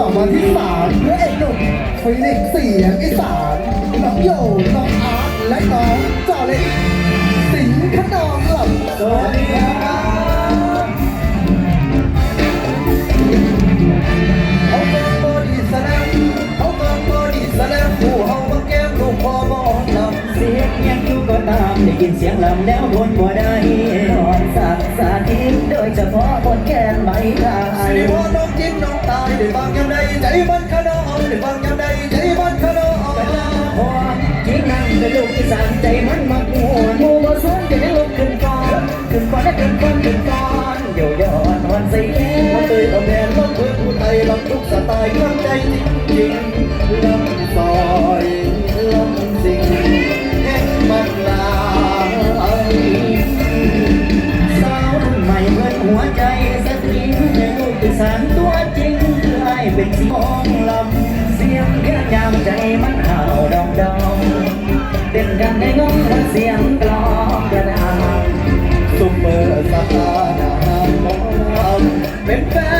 ต่อมาที่สามเพระเอกหนุ่มฟิลิกเสียงอีสานน้องโยน้องอาร์ตและน้องจอเล็กสิงห์ขนองหลับสวัสดีครับเขาเกินบอดี้สแลมเขาเกินบอดี้สแลมผู้เฮามาแก้มลูกพ่อมองลำเสียงยังอยู่ก็ตามได้ยินเสียงลำแล้วทนบ่ได้นอนสักสาธิตโดยเฉพาะบนแกนไม้ลาสิยริพรน้องจิ้มน้องตายได้ฟังยัง ไงใจมันขนองได้ฟังยังไงใจมันขนองพอที่นั่งเป็นลูกอีสานใจมันมักมัวมู่บ่สูงจะได้ลุกขึ้นก่อนขึ้นก่อนและขึ้นก่อนขึ้นก่อนเดี๋ยวย่นอนใส่แล้มาเตยเอาแมนลำเพื่อผู้ไทยลำทุกสไตล์เครื่งใจจริง มใจมันเห่าดองดองเต้นกันในงงเสียงกลองกระดางซุปเปอร์สตาร์นางหมองเป็นแฟน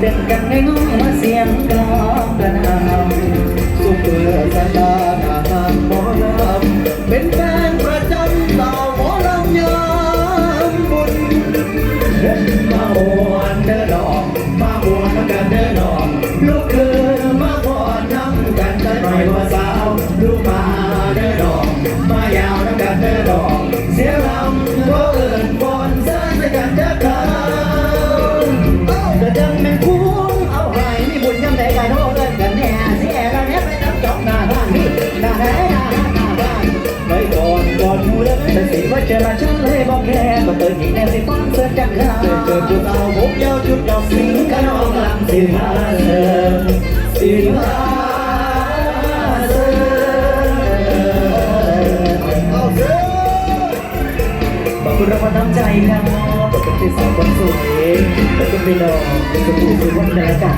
เด็ดกันในง้องมาเสียงกลองกระนำซุเปอร์สตาร์นางหมอลำเป็นแฟนประจำสาวหมอลำยามบุญมาบวนเดินออกมาบวนกันเดินออกลูกคือมาบวนน้ำกันกันหน่อยว่าสาวลูกมาเดินออกมายาว เจอมาฉันเลยบอกแค่ก็เติมอีกแน่สิฟังเสื้อจักราเจอเจอผู้าวผมยาวชุดดำทิ้งขนนองลำลำสิมาเสริมสิมาเสริมเอาเด้อขอบคุณรางวัลน้ำใจครับขอบคุณที่สาวคนสวยขอบคุณพี่น้องเป็นสุขสุขวันเดียวกัน